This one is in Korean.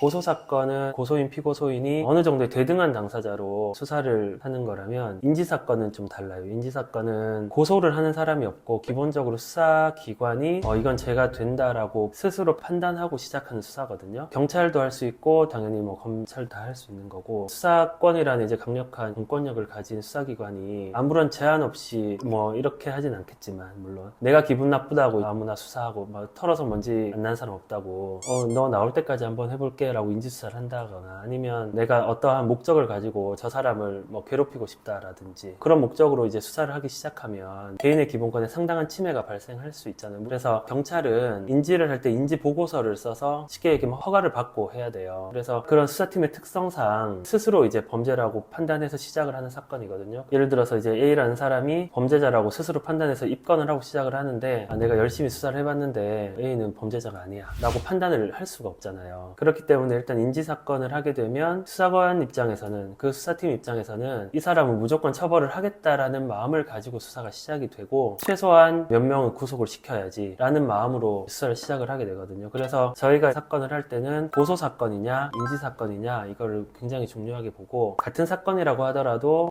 고소 사건은 고소인 피고소인이 어느 정도의 대등한 당사자로 수사를 하는 거라면 인지 사건은 좀 달라요. 인지 사건은 고소를 하는 사람이 없고 기본적으로 수사 기관이 어, 이건 제가 된다라고 스스로 판단하고 시작하는 수사거든요. 경찰도 할 수 있고 당연히 뭐 검찰도 다할수 있는 거고 수사권이라는 이제 강력한 공권력을 가진 수사기관이 아무런 제한 없이 뭐 이렇게 하진 않겠지만 물론 내가 기분 나쁘다고 아무나 수사하고 막 털어서 먼지 안 난 사람 없다고 어 너 나올 때까지 한번 해볼게 라고 인지수사를 한다거나 아니면 내가 어떠한 목적을 가지고 저 사람을 뭐 괴롭히고 싶다라든지 그런 목적으로 이제 수사를 하기 시작하면 개인의 기본권에 상당한 침해가 발생할 수 있잖아요. 그래서 경찰은 인지를 할 때 인지 보고서를 써서 쉽게 얘기하면 허가를 받고 해야 돼요. 그래서 그런 수사팀의 특성상 스스로 이제 범죄라고 판단해서 시작을 하는 사건이거든요. 예를 들어서 이제 A라는 사람이 범죄자라고 스스로 판단해서 입건을 하고 시작을 하는데 아, 내가 열심히 수사를 해봤는데 A는 범죄자가 아니야 라고 판단을 할 수가 없잖아요. 그렇기 때문에 일단 인지 사건을 하게 되면 수사관 입장에서는 그 수사팀 입장에서는 이 사람은 무조건 처벌을 하겠다라는 마음을 가지고 수사가 시작이 되고 최소한 몇 명은 구속을 시켜야지 라는 마음으로 수사를 시작을 하게 되거든요. 그래서 저희가 사건을 할 때는 고소 사건이냐 인지 사건이냐 이거를 굉장히 중요하게 보고 같은 사건이라고 하더라도